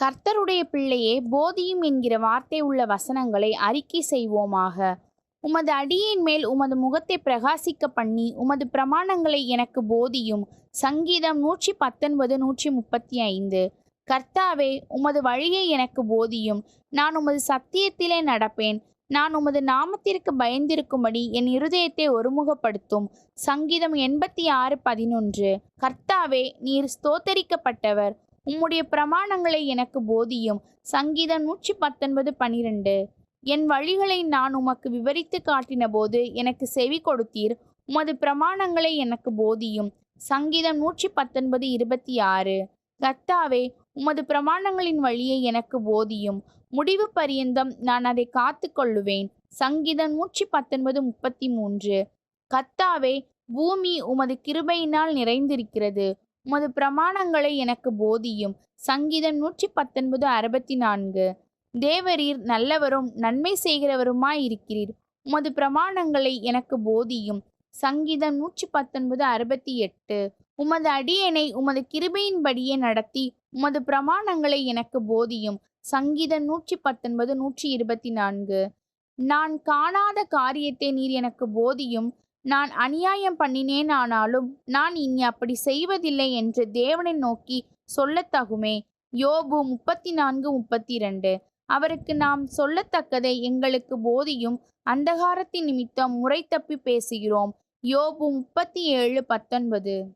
கர்த்தருடைய பிள்ளையே போதியும் என்கிற வார்த்தை உள்ள வசனங்களை அறிக்கை செய்வோமாக. உமது அடியின் மேல் உமது முகத்தை பிரகாசிக்க பண்ணி உமது பிரமாணங்களை எனக்கு போதியும். சங்கீதம் நூற்றி பத்தொன்பது நூற்றி முப்பத்தி ஐந்து கர்த்தாவே உமது வழியை எனக்கு போதியும். நான் உமது சத்தியத்திலே நடப்பேன். நான் உமது நாமத்திற்கு பயந்திருக்கும்படி என் இருதயத்தை ஒருமுகப்படுத்தும். சங்கீதம் எண்பத்தி ஆறு பதினொன்று. கர்த்தாவே நீர் ஸ்தோத்தரிக்கப்பட்டவர். உம்முடைய பிரமாணங்களை எனக்கு போதியும். சங்கீதம் நூற்றி பத்தொன்பது பனிரெண்டு. என் வழிகளை நான் உமக்கு விவரித்து காட்டின போது எனக்கு செவி கொடுத்தீர். உமது பிரமாணங்களை எனக்கு போதியும். சங்கீதம் நூற்றி பத்தொன்பது இருபத்தி ஆறு கர்த்தாவே உமது பிரமாணங்களின் வழியை எனக்கு போதியும். முடிவு பரியந்தம் நான் அதை காத்து கொள்ளுவேன். சங்கீதம் நூற்றி பத்தொன்பது முப்பத்தி மூன்று. கர்த்தாவே பூமி உமது கிருபையினால் நிறைந்திருக்கிறது. உமது பிரமாணங்களை எனக்கு போதியும். சங்கீதம் நூற்றி பத்தொன்பது அறுபத்தி நான்கு தேவரீர் நல்லவரும் நன்மை செய்கிறவருமாய் இருக்கிறீர். உமது பிரமாணங்களை எனக்கு போதியும். சங்கீதம் நூற்றி பத்தொன்பது அறுபத்தி எட்டு உமது அடியனை உமது கிருபையின்படியே நடத்தி உமது பிரமாணங்களை எனக்கு போதியும். சங்கீதம் நூற்றி பத்தொன்பது நூற்றி இருபத்தி நான்கு நான் காணாத காரியத்தை நீர் எனக்கு போதியும். நான் அநியாயம் பண்ணினேன் ஆனாலும் நான் இனி அப்படி செய்வதில்லை என்று தேவனை நோக்கி சொல்லத்தகுமே யோபு முப்பத்தி நான்கு முப்பத்தி இரண்டு அவருக்கு நாம் சொல்லத்தக்கதை எங்களுக்கு போதியும் அந்தகாரத்தின் நிமித்தம் முறை தப்பி பேசுகிறோம். யோபு முப்பத்தி ஏழு பத்தொன்பது.